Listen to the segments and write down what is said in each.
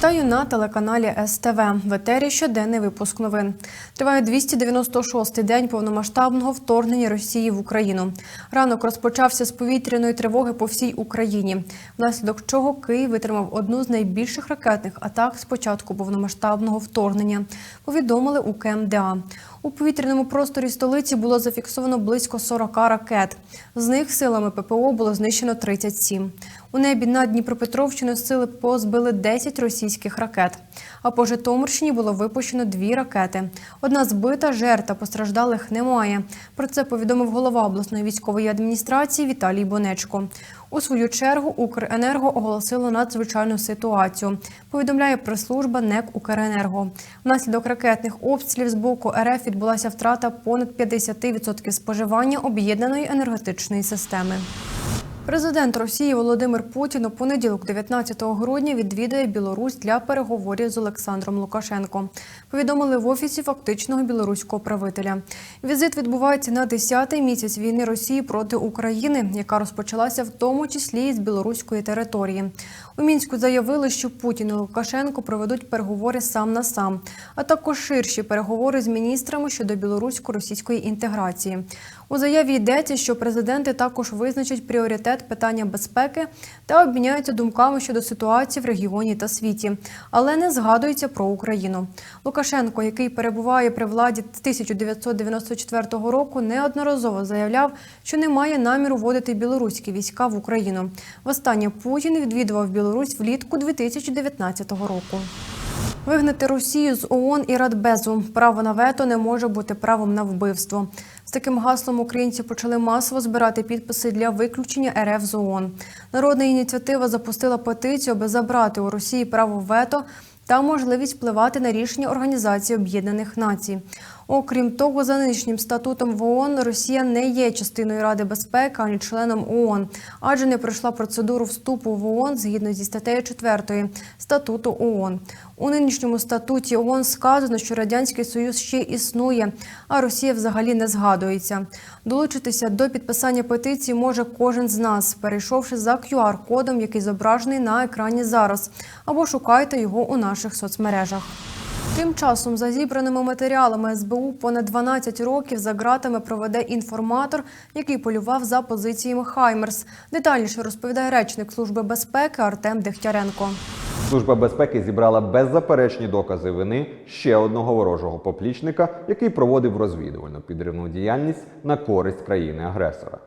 Вітаю на телеканалі СТВ. В етері щоденний випуск новин. Триває 296-й день повномасштабного вторгнення Росії в Україну. Ранок розпочався з повітряної тривоги по всій Україні, внаслідок чого Київ витримав одну з найбільших ракетних атак з початку повномасштабного вторгнення. Повідомили у КМДА. У повітряному просторі столиці було зафіксовано близько 40 ракет. З них силами ППО було знищено 37. У небі над Дніпропетровщиною сили ППО збили 10 російських ракет. А по Житомирщині було випущено дві ракети. Одна збита, жертв постраждалих немає. Про це повідомив голова обласної військової адміністрації Віталій Бонечко. У свою чергу Укренерго оголосило надзвичайну ситуацію. Повідомляє прес-служба НЕК Укренерго. Внаслідок ракетних обстрілів з боку РФ відбулася втрата понад 50% споживання об'єднаної енергетичної системи. Президент Росії Володимир Путін у понеділок, 19 грудня, відвідає Білорусь для переговорів з Олександром Лукашенко. Повідомили в офісі фактичного білоруського правителя. Візит відбувається на 10-й місяць війни Росії проти України, яка розпочалася в тому числі і з білоруської території. У мінську заявили, що Путін і Лукашенко проведуть переговори сам на сам, а також ширші переговори з міністрами щодо білорусько-російської інтеграції. У заяві йдеться, що президенти також визначать пріоритет питання безпеки та обміняються думками щодо ситуації в регіоні та світі, але не згадується про Україну. Лукашенко, який перебуває при владі з 1994 року, неодноразово заявляв, що не має наміру вводити білоруські війська в Україну. Востаннє Путін відвідував Білорусь влітку 2019 року. Вигнати Росію з ООН і Радбезу. Право на вето не може бути правом на вбивство. З таким гаслом українці почали масово збирати підписи для виключення РФ з ООН. Народна ініціатива запустила петицію, аби забрати у Росії право вето та можливість впливати на рішення Організації Об'єднаних Націй. Окрім того, за нинішнім статутом в ООН Росія не є частиною Ради безпеки ані членом ООН, адже не пройшла процедуру вступу в ООН згідно зі статтею 4 статуту ООН. У нинішньому статуті ООН сказано, що радянський союз ще існує, а Росія взагалі не згадується. Долучитися до підписання петиції може кожен з нас, перейшовши за QR-кодом, який зображений на екрані зараз, або шукайте його у наших соцмережах. Тим часом, за зібраними матеріалами СБУ, понад 12 років за ґратами проведе інформатор, який полював за позиціями Хаймерс. Детальніше розповідає речник Служби безпеки Артем Дегтяренко. Служба безпеки зібрала беззаперечні докази вини ще одного ворожого поплічника, який проводив розвідувальну підривну діяльність на користь країни-агресора.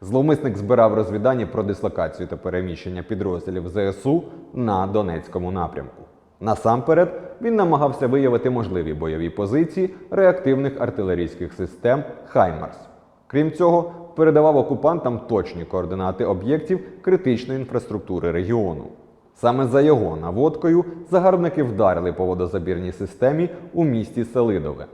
Зловмисник збирав розвідання про дислокацію та переміщення підрозділів ЗСУ на Донецькому напрямку. Насамперед, він намагався виявити можливі бойові позиції реактивних артилерійських систем Хаймарс. Крім цього, передавав окупантам точні координати об'єктів критичної інфраструктури регіону. Саме за його наводкою загарбники вдарили по водозабірній системі у місті Селидове.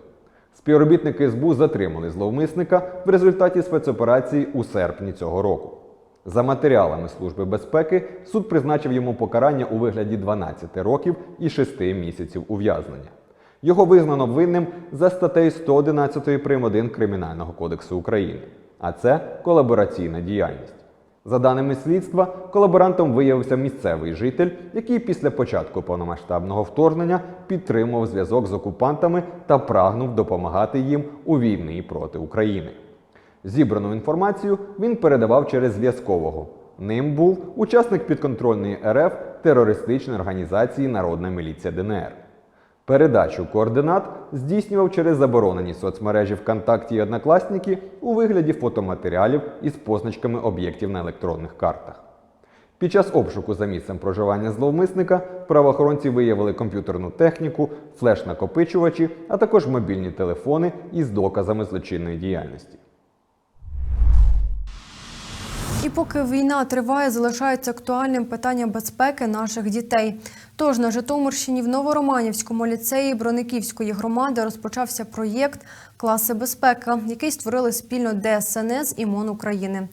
Співробітники СБУ затримали зловмисника в результаті спецоперації у серпні цього року. За матеріалами Служби безпеки суд призначив йому покарання у вигляді 12 років і 6 місяців ув'язнення. Його визнано винним за статтею 111 прим. 1 Кримінального кодексу України, а це колабораційна діяльність. За даними слідства, колаборантом виявився місцевий житель, який після початку повномасштабного вторгнення підтримував зв'язок з окупантами та прагнув допомагати їм у війні проти України. Зібрану інформацію він передавав через зв'язкового. Ним був учасник підконтрольної РФ терористичної організації Народна міліція ДНР. Передачу координат здійснював через заборонені соцмережі ВКонтакті і Однокласники у вигляді фотоматеріалів із позначками об'єктів на електронних картах. Під час обшуку за місцем проживання зловмисника правоохоронці виявили комп'ютерну техніку, флеш-накопичувачі, а також мобільні телефони із доказами злочинної діяльності. І поки війна триває, залишається актуальним питання безпеки наших дітей. Тож на Житомирщині в Новороманівському ліцеї Брониківської громади розпочався проєкт Класи безпека, який створили спільно ДСНС і МОН України.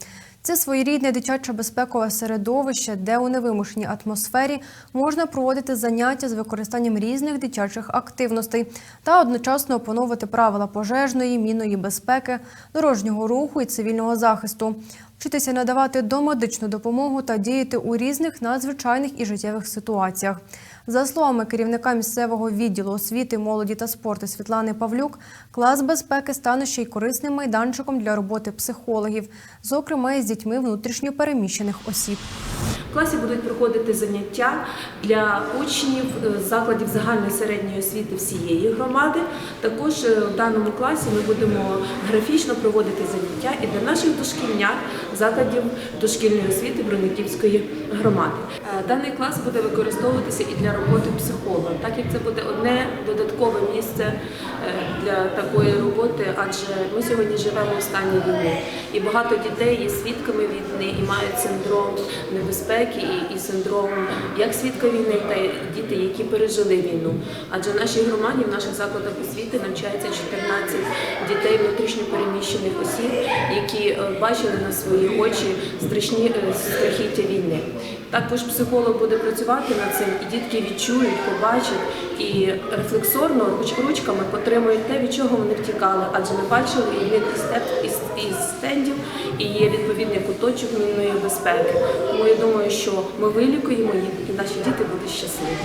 Це своєрідне дитяче безпекове середовище, де у невимушеній атмосфері можна проводити заняття з використанням різних дитячих активностей та одночасно опановувати правила пожежної, мінної безпеки, дорожнього руху і цивільного захисту, вчитися надавати домедичну допомогу та діяти у різних надзвичайних і життєвих ситуаціях. За словами керівника місцевого відділу освіти, молоді та спорту Світлани Павлюк, клас безпеки стане ще й корисним майданчиком для роботи психологів, зокрема і з дітьми внутрішньо переміщених осіб. В класі будуть проходити заняття для учнів е, закладів загальної середньої освіти всієї громади. Також е, в даному класі ми будемо графічно проводити заняття і для наших дошкільнят закладів дошкільної освіти Брониківської громади. Е, Даний клас буде використовуватися і для роботи психолога, так як це буде одне додаткове місце е, для такої роботи, адже ми сьогодні живемо в стані війни, і багато дітей є свідками війни і мають синдром небезпеки і, синдром як свідка війни, та діти, які пережили війну. Адже в нашій громаді, в наших закладах освіти навчається 14 дітей внутрішньо переміщених осіб, які е, бачили на свої очі страшні е, страхіття війни. Також психолог буде працювати над цим, і дітки відчують, побачать і рефлексорно руч- ручками потримують те, від чого вони втікали, адже ми бачили і із, із стендів, і є відповідний куточок мінної безпеки. Тому я думаю, що ми вилікуємо їх, і наші діти будуть щасливі.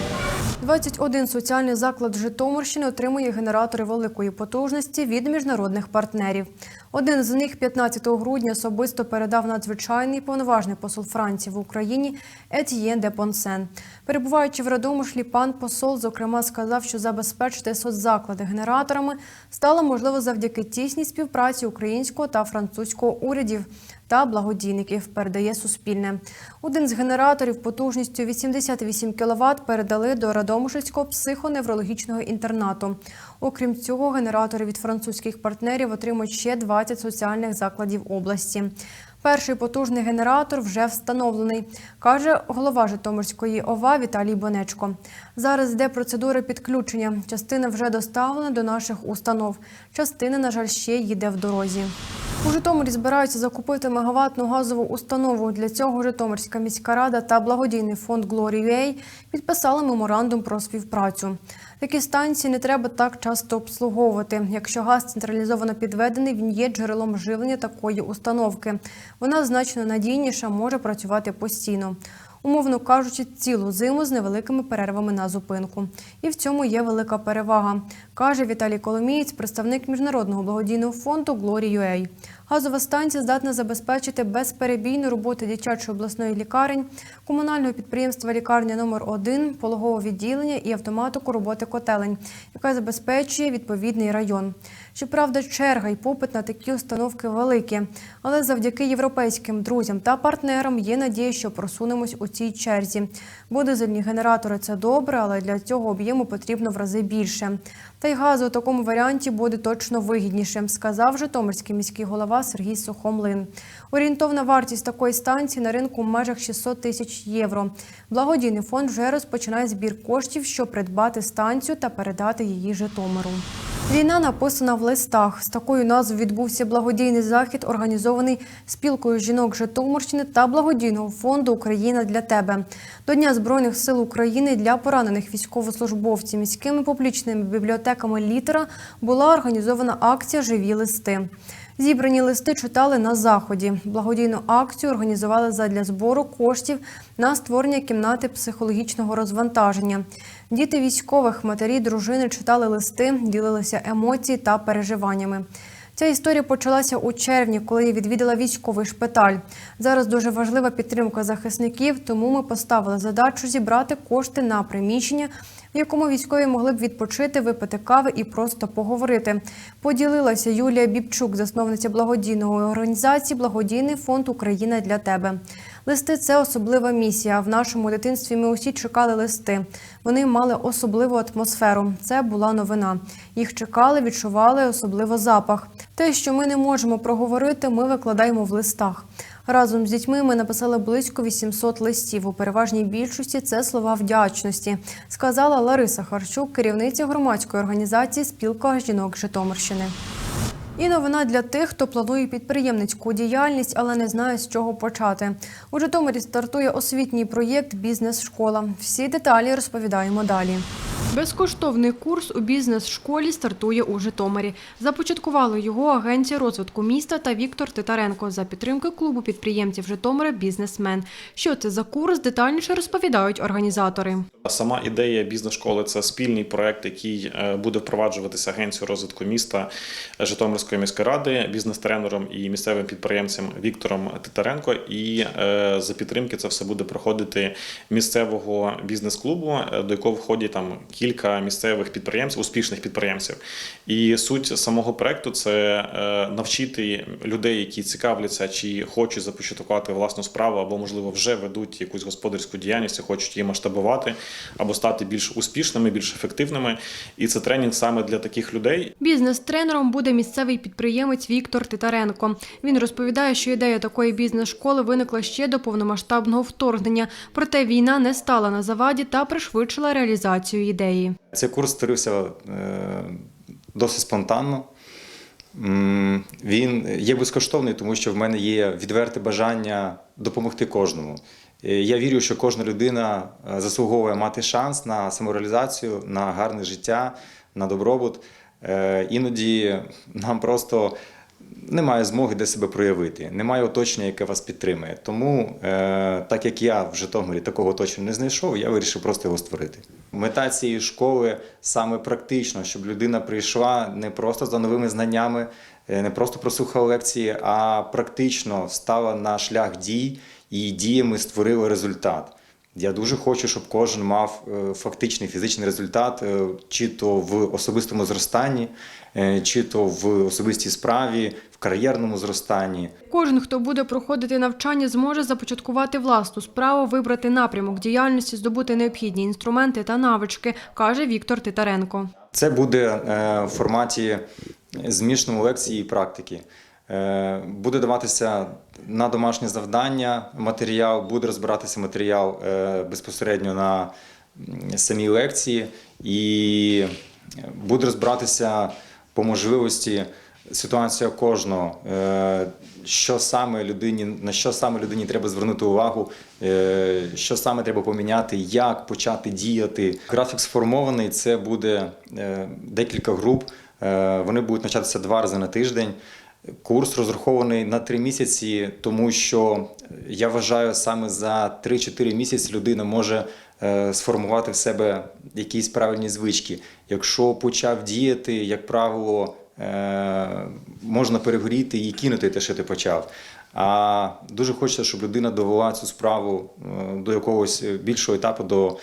21 соціальний заклад Житомирщини отримує генератори великої потужності від міжнародних партнерів. Один з них 15 грудня особисто передав надзвичайний повноважний посол Франції в Україні Етьєн де Понсен. Перебуваючи в Радомишлі, пан посол зокрема сказав, що забезпечити соцзаклади генераторами стало можливо завдяки тісній співпраці українського та французького урядів та благодійників, передає Суспільне. Один з генераторів потужністю 88 кВт передали до Радомишльського психоневрологічного інтернату. Окрім цього, генератори від французьких партнерів отримують ще 20 соціальних закладів області. Перший потужний генератор вже встановлений, каже голова Житомирської ОВА Віталій Бонечко. Зараз йде процедура підключення. Частина вже доставлена до наших установ. Частина, на жаль, ще їде в дорозі. У Житомирі збираються закупити мегаватну газову установу. Для цього Житомирська міська рада та благодійний фонд Glory.ua підписали меморандум про співпрацю. Такі станції не треба так часто обслуговувати. Якщо газ централізовано підведений, він є джерелом живлення такої установки. Вона значно надійніша, може працювати постійно. Умовно кажучи, цілу зиму з невеликими перервами на зупинку. І в цьому є велика перевага, каже Віталій Коломієць, представник міжнародного благодійного фонду Glory.ua. Газова станція здатна забезпечити безперебійну роботу дитячої обласної лікарень, комунального підприємства лікарня номер 1 пологового відділення і автоматику роботи котелень, яка забезпечує відповідний район. Щоправда, черга й попит на такі установки великі, але завдяки європейським друзям та партнерам є надія, що просунемось у цій черзі. Бо дизельні генератори це добре, але для цього об'єму потрібно в рази більше. Та й газ у такому варіанті буде точно вигіднішим, сказав Житомирський міський голова Сергій Сухомлин. Орієнтовна вартість такої станції на ринку в межах 600 тисяч євро. Благодійний фонд вже розпочинає збір коштів, щоб придбати станцію та передати її Житомиру. Війна написана в листах. З такою назвою відбувся благодійний захід, організований спілкою жінок Житомирщини та благодійного фонду Україна для тебе до Дня збройних сил України для поранених військовослужбовців міськими публічними бібліотеками літера була організована акція Живі листи. Зібрані листи читали на заході. Благодійну акцію організували задля збору коштів на створення кімнати психологічного розвантаження. Діти військових, матері, дружини читали листи, ділилися емоції та переживаннями. Ця історія почалася у червні, коли я відвідала військовий шпиталь. Зараз дуже важлива підтримка захисників, тому ми поставили задачу зібрати кошти на приміщення, в якому військові могли б відпочити, випити кави і просто поговорити. Поділилася Юлія Бібчук, засновниця благодійної організації Благодійний фонд Україна для тебе. Листи це особлива місія. В нашому дитинстві ми усі чекали листи. Вони мали особливу атмосферу. Це була новина. Їх чекали, відчували особливо запах. Те, що ми не можемо проговорити, ми викладаємо в листах. Разом з дітьми ми написали близько 800 листів. У переважній більшості це слова вдячності, сказала Лариса Харчук, керівниця громадської організації Спілка жінок Житомирщини. І новина для тих, хто планує підприємницьку діяльність, але не знає з чого почати. У Житомирі стартує освітній проєкт Бізнес-школа. Всі деталі розповідаємо далі. Безкоштовний курс у бізнес-школі стартує у Житомирі. Започаткували його Агенція розвитку міста та Віктор Титаренко за підтримки клубу підприємців Житомира Бізнесмен. Що це за курс? Детальніше розповідають організатори. Сама ідея бізнес-школи це спільний проект, який е, буде впроваджуватися агенцією розвитку міста Житомирської міської ради, бізнес-тренером і місцевим підприємцем Віктором Титаренко. І е, за підтримки це все буде проходити місцевого бізнес-клубу, е, до якого входять там кілька місцевих підприємців, успішних підприємців. І суть самого проекту це е, навчити людей, які цікавляться чи хочуть започаткувати власну справу, або можливо вже ведуть якусь господарську діяльність, і хочуть її масштабувати або стати більш успішними, більш ефективними. І це тренінг саме для таких людей. Бізнес-тренером буде місцевий підприємець Віктор Титаренко. Він розповідає, що ідея такої бізнес-школи виникла ще до повномасштабного вторгнення. Проте війна не стала на заваді та пришвидшила реалізацію ідеї. Цей курс створився е, досить спонтанно. Він є безкоштовний, тому що в мене є відверте бажання допомогти кожному. Е, Я вірю, що кожна людина е, заслуговує мати шанс на самореалізацію, на гарне життя, на добробут. Іноді нам просто немає змоги де себе проявити, немає оточення, яке вас підтримує. Тому, е, так як я в Житомирі такого оточення не знайшов, я вирішив просто його створити. Мета цієї школи саме практично, щоб людина прийшла не просто за новими знаннями, е, не просто прослухала лекції, а практично стала на шлях дій і діями створила результат. Я дуже хочу, щоб кожен мав е, фактичний фізичний результат, е, чи то в особистому зростанні, е, чи то в особистій справі, в кар'єрному зростанні. Кожен, хто буде проходити навчання, зможе започаткувати власну справу, вибрати напрямок діяльності, здобути необхідні інструменти та навички, каже Віктор Титаренко. Це буде в форматі змішаної лекції і практики. Е, Буде даватися на домашнє завдання матеріал, буде розбиратися матеріал е, безпосередньо на самій лекції, і буде розбиратися по можливості ситуація кожного, е, що саме людині, на що саме людині треба звернути увагу, що саме треба поміняти, як почати діяти. Графік сформований, це буде декілька груп. Вони будуть навчатися два рази на тиждень. Курс розрахований на три місяці, тому що я вважаю, саме за 3-4 місяці людина може е, сформувати в себе якісь правильні звички. Якщо почав діяти, як правило, е, можна перегоріти і кинути те, що ти почав. А дуже хочеться, щоб людина довела цю справу е, до якогось більшого етапу, до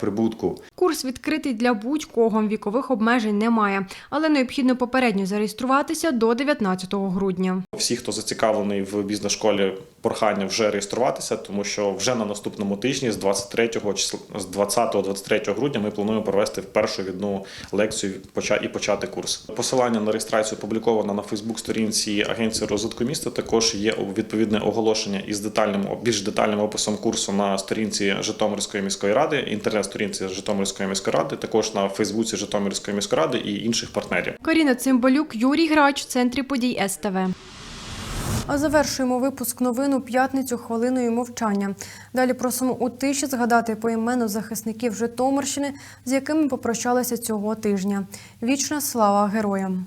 прибутку. Курс відкритий для будь-кого, вікових обмежень немає, але необхідно попередньо зареєструватися до 19 грудня. Всі, хто зацікавлений в бізнес-школі, прохання вже реєструватися, тому що вже на наступному тижні, з 23 числа, з 20-23 грудня, ми плануємо провести першу відну лекцію поча- і почати курс. Посилання на реєстрацію опубліковано на Фейсбук-сторінці Агенції розвитку міста. Також є відповідне оголошення із детальним більш детальним описом курсу на сторінці Житомирської міської ради, інтернет-сторінці Житомирської міської ради, також на Фейсбуці Житомирської міської ради і інших партнерів. Каріна Цимбалюк, Юрій Грач, в центрі подій СТВ. А завершуємо випуск новин у п'ятницю хвилиною мовчання. Далі просимо у тиші згадати поіменно захисників Житомирщини, з якими попрощалися цього тижня. Вічна слава героям!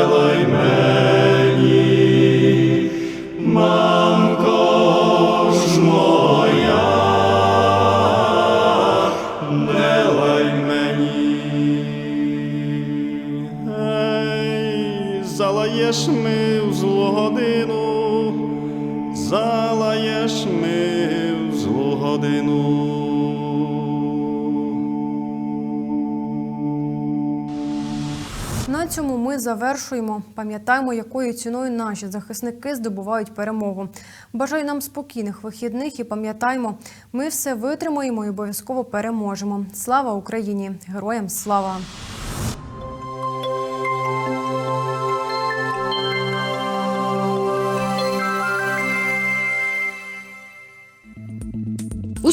залаєш ми в злу годину, залаєш ми в злу годину. На цьому ми завершуємо. Пам'ятаємо, якою ціною наші захисники здобувають перемогу. Бажаю нам спокійних вихідних і пам'ятаємо, ми все витримаємо і обов'язково переможемо. Слава Україні! Героям слава!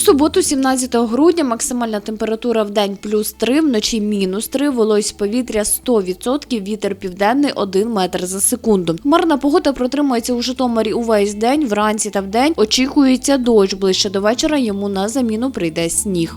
Суботу, 17 грудня, максимальна температура в день плюс 3, вночі мінус 3, вологість повітря 100%, вітер південний 1 метр за секунду. Хмарна погода протримується у Житомирі увесь день, вранці та вдень очікується дощ. Ближче до вечора йому на заміну прийде сніг.